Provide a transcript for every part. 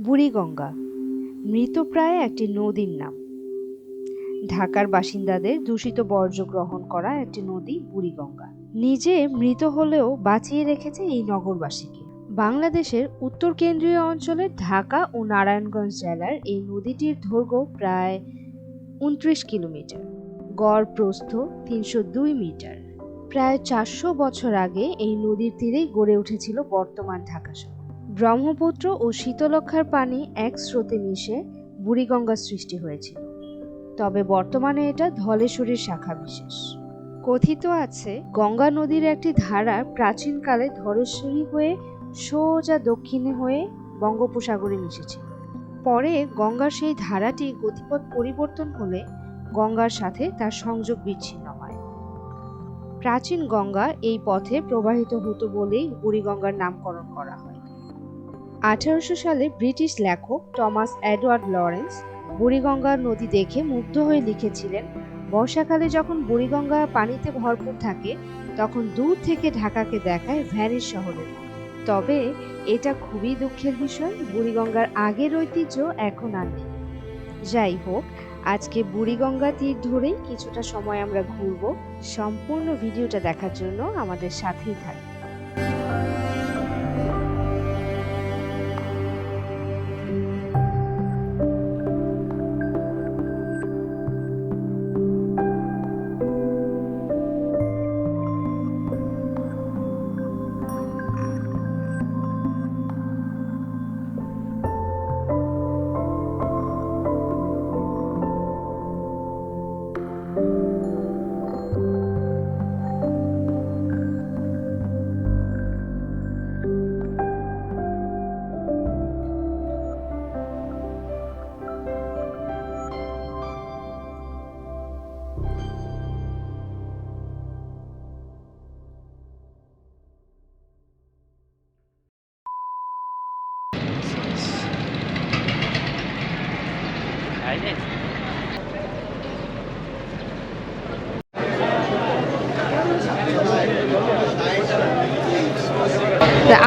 বুড়িগঙ্গা মৃতপ্রায় একটি নদীর নাম। ঢাকার বাসিন্দাদের দূষিত বর্জ্য গ্রহণ করা একটি নদী বুড়িগঙ্গা। নিজে মৃত হলেও বাঁচিয়ে রেখেছে এই নগরবাসীকে। বাংলাদেশের উত্তর কেন্দ্রীয় অঞ্চলের ঢাকা ও নারায়ণগঞ্জ জেলার এই নদীটির দৈর্ঘ্য প্রায় উনত্রিশ কিলোমিটার। গড় প্রস্থ তিনশো দুই মিটার। প্রায় চারশো বছর আগে এই নদীর তীরেই গড়ে উঠেছিল বর্তমান ঢাকা শহর। ব্রহ্মপুত্র ও শীতলক্ষার পানি এক স্রোতে মিশে বুড়িগঙ্গার সৃষ্টি হয়েছিল। তবে বর্তমানে এটা ধলেশ্বরীর শাখা বিশেষ। কথিত আছে গঙ্গা নদীর একটি ধারা প্রাচীনকালে ধলেশ্বরী হয়ে সোজা দক্ষিণে হয়ে বঙ্গোপসাগরে মিশেছিল। পরে গঙ্গার সেই ধারাটি গতিপথ পরিবর্তন হলে গঙ্গার সাথে তার সংযোগ বিচ্ছিন্ন হয়। প্রাচীন গঙ্গা এই পথে প্রবাহিত হতো বলেই বুড়িগঙ্গার নামকরণ করা হয়। আঠারোশো সালে ব্রিটিশ লেখক টমাস এডওয়ার্ড লরেন্স বুড়িগঙ্গা নদী দেখে মুগ্ধ হয়ে লিখেছিলেন, বর্ষাকালে যখন বুড়িগঙ্গা পানিতে ভরপুর থাকে, তখন দূর থেকে ঢাকাকে দেখায় ভ্যানিস শহরের তবে এটা খুবই দুঃখের বিষয়, বুড়িগঙ্গার আগের ঐতিহ্য এখন আর নেই। যাই হোক, আজকে বুড়িগঙ্গা তীর ধরেই কিছুটা সময় আমরা ঘুরবো। সম্পূর্ণ ভিডিওটা দেখার জন্য আমাদের সাথেই থাকবে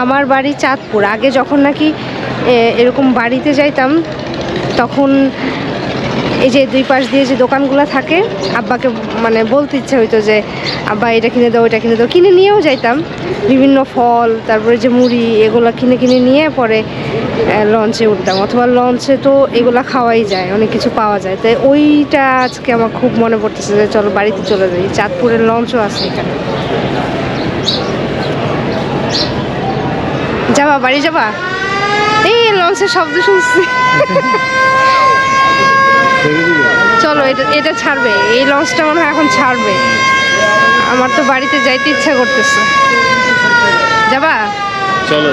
আমার বাড়ি চাঁদপুর। আগে যখন নাকি এরকম বাড়িতে যাইতাম, তখন এই যে দুই পাশ দিয়ে যে দোকানগুলো থাকে, আব্বাকে মানে বলতে ইচ্ছা হইতো যে, আব্বা, এটা কিনে দাও এটা কিনে দাও। কিনে নিয়েও যাইতাম। বিভিন্ন ফল, তারপরে যে মুড়ি, এগুলো কিনে কিনে নিয়ে পরে লঞ্চে উঠতাম। অথবা লঞ্চে তো এগুলো খাওয়াই যায়, অনেক কিছু পাওয়া যায়। তাই ওইটা আজকে আমার খুব মনে পড়তেছে যে, চলো বাড়িতে চলে যাই। চাঁদপুরের লঞ্চও আছে এখানে। যাবা বাড়ি যাবা? এই লঞ্চের শব্দ শুনছি। চলো এটা এটা ছাড়বে। এই লঞ্চটা মনে হয় এখন ছাড়বে। আমার তো বাড়িতে যাইতে ইচ্ছা করতেছে। যাবা? চলো।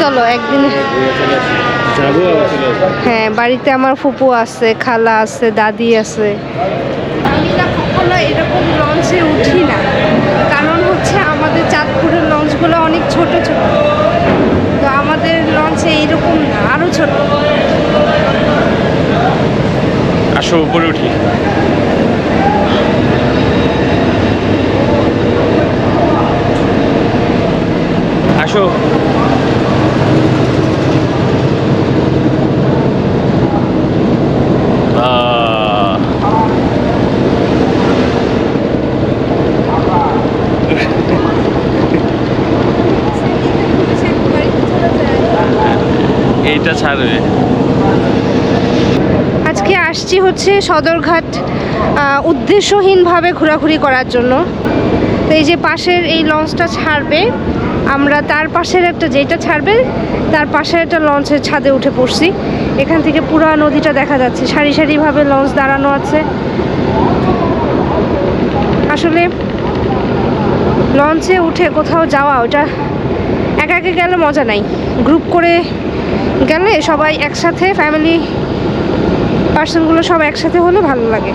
চলো একদিন। হ্যাঁ বাড়িতে আমার ফুপু আছে খালা আছে দাদি আছে। আমি না কখনো এরকম লঞ্চে উঠি না। কারণ হচ্ছে আমাদের চাঁদপুরের লঞ্চগুলো অনেক ছোট ছোট। তো আমাদের লঞ্চে এইরকম না আরও ছোট। আসো উপরে উঠি। আসো আহ, এইটা ছাড়বে আজকে আসছি হচ্ছে সদরঘাট উদ্দেশ্যহীনভাবে ঘোরাঘুরি করার জন্য। তো এই যে পাশের এই লঞ্চটা ছাড়বে, আমরা তার পাশের একটা যেটা ছাড়বে, তার পাশের একটা লঞ্চের ছাদে উঠে পড়ছি। এখান থেকে পুরো নদীটা দেখা যাচ্ছে, সারি সারিভাবে লঞ্চ দাঁড়ানো আছে। আসলে লঞ্চে উঠে কোথাও যাওয়া, ওটা একা একা গেলে মজা নাই। গ্রুপ করে গেলে সবাই একসাথে, ফ্যামিলি পার্সনগুলো সব একসাথে হলে ভালো লাগে।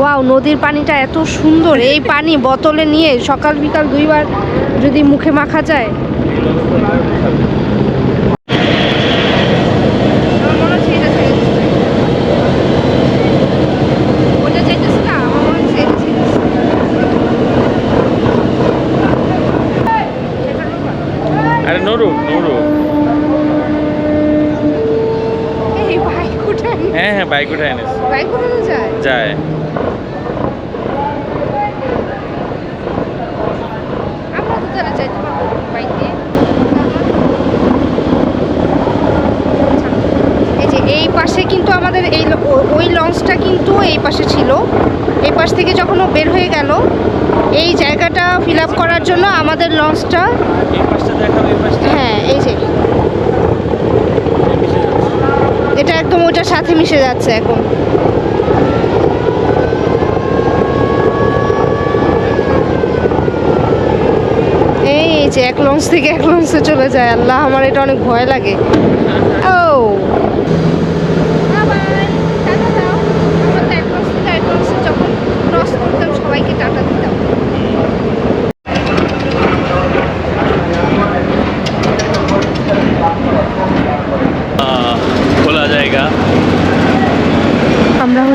ওয়াও, নদীর পানিটা এত সুন্দর। এই পানি বোতলে নিয়ে সকাল বিকাল দুইবার যদি মুখে মাখা যায় আমার মনে হচ্ছে এটা ছেড়ে দিচ্ছে। ওটা যাইতেছে না, আমার মনে হচ্ছে এটা ছেড়ে দিচ্ছে। আরে নরু নরু হ্যাঁ হ্যাঁ বাইক উঠে এনেছে। বাইক উঠানো যায়। যায়। আমরা তো তাহলে যাইতে পারব বাইক। এই যে এই পাশে কিন্তু আমাদের এই ওই লঞ্চটা কিন্তু এই পাশে ছিল। এই পাশ থেকে যখন ও বের হয়ে গেল এই জায়গাটা ফিল আপ করার জন্য আমাদের লঞ্চটা হ্যাঁ এই যে এটা একদম ওটার সাথে মিশে যাচ্ছে এখন। এই যে এক লঞ্চ থেকে এক লঞ্চে চলে যায়, আল্লাহ, আমার এটা অনেক ভয় লাগে। ও!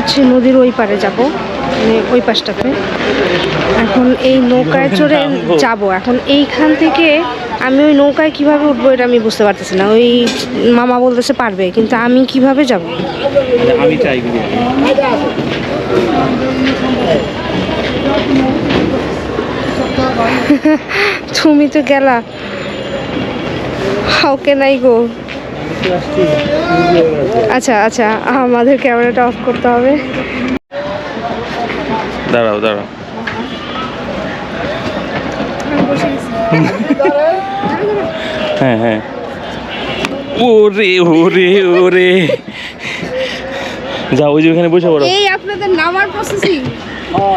হচ্ছে নদীর ওই পারে যাব। মানে ওই পাশটাতে। এখন এই নৌকায় চড়ে। যাব? এখন এইখান থেকে আমি ওই নৌকায় কীভাবে উঠবো এটা আমি বুঝতে পারতেছি না। ওই মামা বলতেছে পারবে কিন্তু আমি কীভাবে যাব? আমি করি তুমি তো গেলা। How can I go. আচ্ছা আচ্ছা আমাদের ক্যামেরাটা অফ করতে হবে। দাঁড়াও দাঁড়াও। হ্যাঁ হ্যাঁ। ওরে ওরে ওরে। যাও ওই যে ওখানে বসে পড়ো। এই আপনাদের নামার প্রসেসিং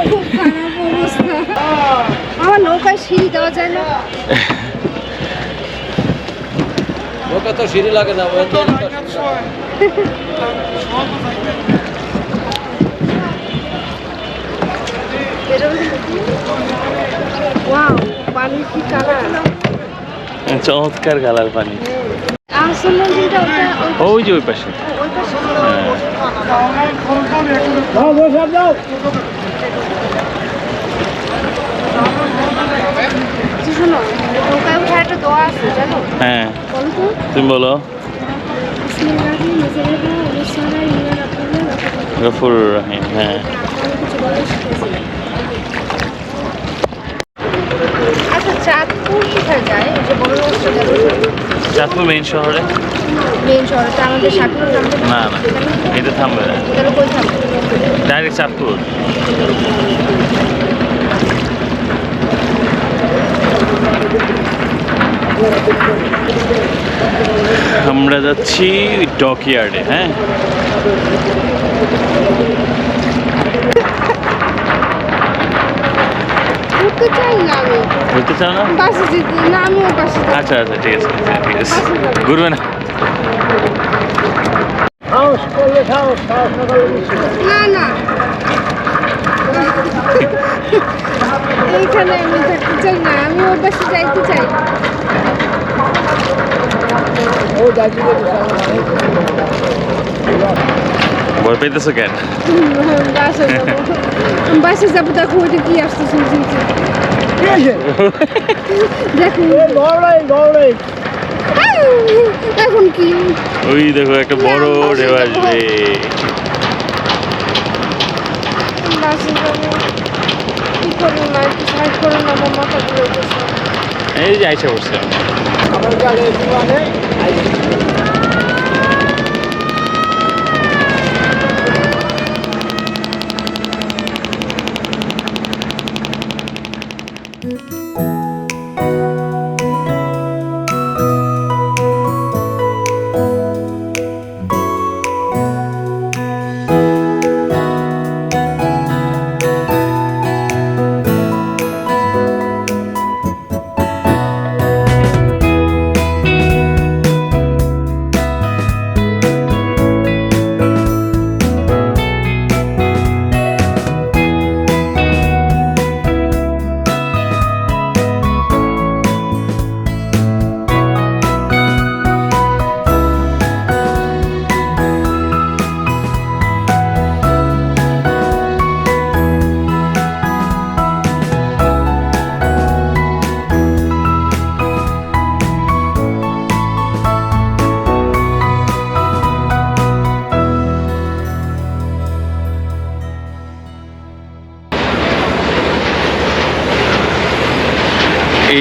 খুব খারাপ অবস্থা। আমার নৌকায় সিঁড়ি দেওয়া যায় না। ওকে তো সিঁড়ি লাগে না ওই তো ওয়াও পানির কি কালার চমৎকার কালার পানি ওই- যে ওই পাশে হ্যাঁ শোনো একটা দোয়া আছে জানো? হ্যাঁ। তুমি বলো। গফুর রহিম হ্যাঁ। আচ্ছা চাঁদপুর কোথায় যায়? যে বড় মেইন শহরে? আমাদের সাতপুর না না। এটা থামবে না। ডাইরেক্ট চাঁদপুর। আমরা যাচ্ছি ডকইয়ার্ডে হ্যাঁ? ঘুরতে চাই না আমি। ঘুরতে চাও না? বাসে যেতে না আমিও বাসে যাব। আচ্ছা আচ্ছা ঠিক আছে ঠিক আছে, ঠিক আছে। ঘুরবে না? সাহস করলে সাহস সাহস না করলে কিছু না। না না। এইখানে আমি থাকতে চাই না আমি ওর বাসে যাইতে চাই ও যাইতে যেতে চাও না। ভয় পেতেছো কেন বাসে যাব দেখো ওইটা কি আসতে শুনছি কি হয়েছে? দেখো এ দৌড়াই, দৌড়াই। এখন কি ওই দেখো একটা বড় ঢেউ আসবে এই যে আইসা পড়ছে আমার গাড়ি বিমানে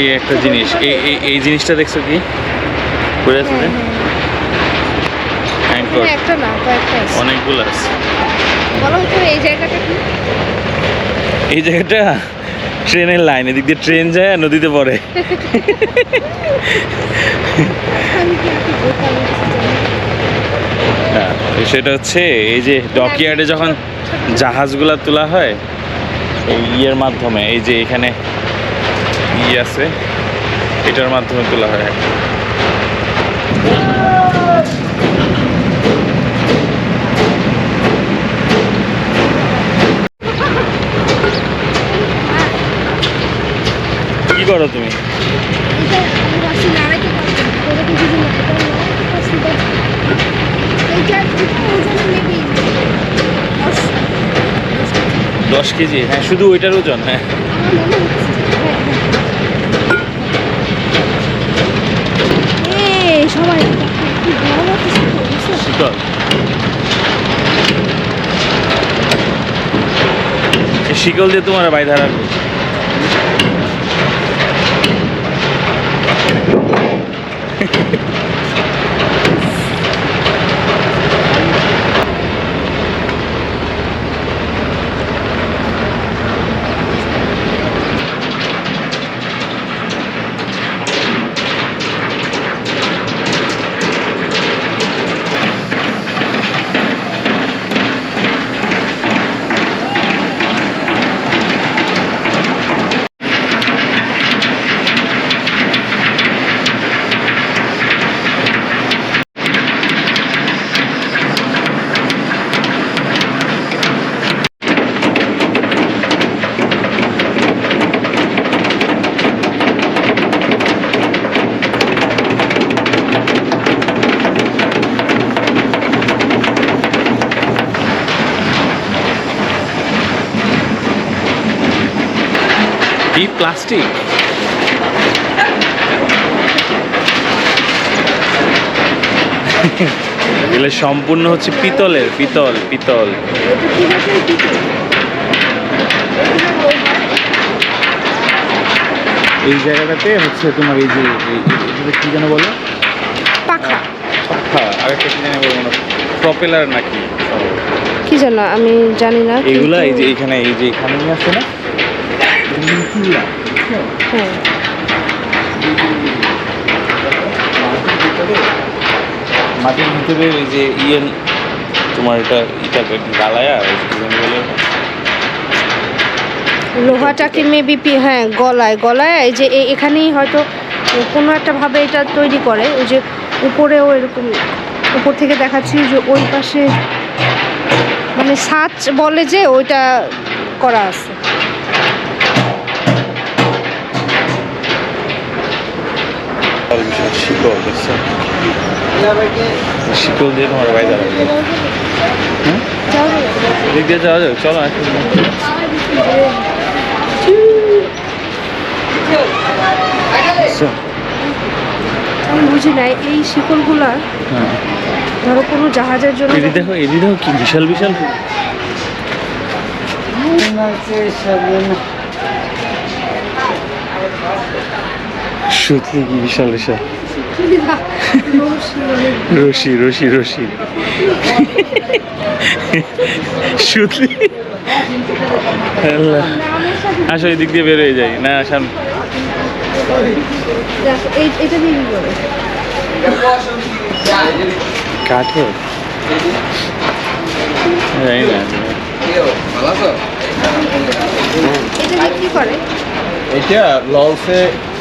এই একটা জিনিস। এই এই- জিনিসটা দেখছ কি? আছে হ্যাঁ, অ্যাঙ্কর হ্যাঁ, একটা না কয়েকটা অনেকগুলো আছে। বলো তো এই জায়গাটা কি? এই জায়গাটা ট্রেনের লাইন এদিক দিয়ে ট্রেন যায় আর নদীতে পড়ে। তো সেটা হচ্ছে এই যে ডকইয়ার্ডে যখন জাহাজগুলা তোলা হয় এই ইয়ের মাধ্যমে এই যে এখানে আছে? এটার মাধ্যমে তোলা হয়। কি করো তুমি? দশ- কেজি? হ্যাঁ শুধু ওইটার ওজন হ্যাঁ, হ্যাঁ। এই, সবাই। শীতল শিকল, দিয়ে তোমার বাইরে রাখব কি প্লাস্টিক এগুলো সম্পূর্ণ হচ্ছে পিতলের পিতল পিতল? এই জায়গাটাতে হচ্ছে তোমার এই যে এটাকে কি যেন বলো? পাখা। পাখা আরেকটা কি যেন বলো না প্রপেলার নাকি? কি জানো আমি জানি না এগুলা এই যে এখানে এই যে এখানে আছে না? চুলা হ্যাঁ মাটির ভিতরে এই যে ইয়ে তোমার এটা এটা গালায়া লোহাটাকে মেবি হ্যাঁ গলায়। গলায় এই যে এখানেই হয়তো কোনো একটা ভাবে এটা তৈরি করে। ওই যে উপরেও এরকম, উপর থেকে দেখাচ্ছি যে ওই পাশে মানে সাচ বলে যে ওইটা করা আছে। আর বিশাল শিকল দেখছ শিকল দিয়ে তোমার বাইরে রাখবে এদিক দিয়ে যাওয়া যাবে চলো আমি বুঝি নাই এই শিকলগুলা হ্যাঁ। ধরো কোনো জাহাজের জন্য এদি দেখো এদি দেখো কি বিশাল বিশাল। সত্যি কি বিশাল বিশাল রশি রশি রশি। সত্যি আসো এই দিক দিয়ে বের হয়ে যাই। না সামনে। কাঠে জানি না। এটা লঞ্চে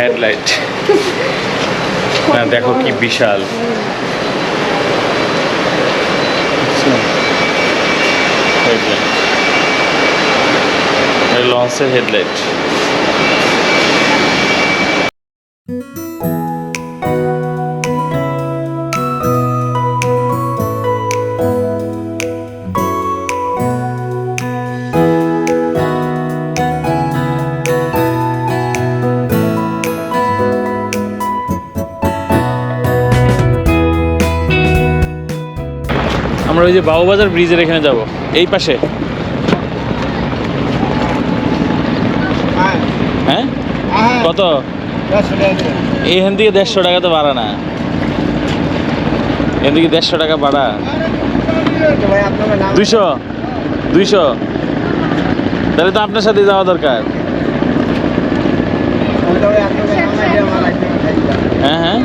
হেডলাইট না দেখো কি বিশাল। লঞ্চের হেডলাইট বাবুবাজার ব্রিজের এখানে যাব। এই পাশে। হ্যাঁ? কত? এইখান থেকে দেড়শো টাকা তো বাড়া না। এখান থেকে দেড়শো টাকা বাড়া দুইশো? দুইশো? তাহলে তো আপনার সাথে যাওয়া দরকার। হ্যাঁ হ্যাঁ।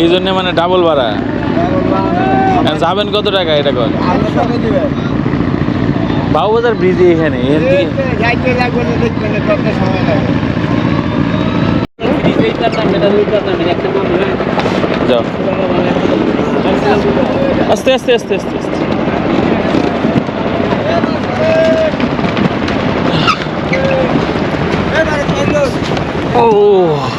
এই জন্য মানে ডাবল ভাড়া। আর যাবেন কত টাকা এটা কর বাবুবাজার ব্রিজ এখানে আস্তে আস্তে আস্তে আস্তে আস্তে। ও।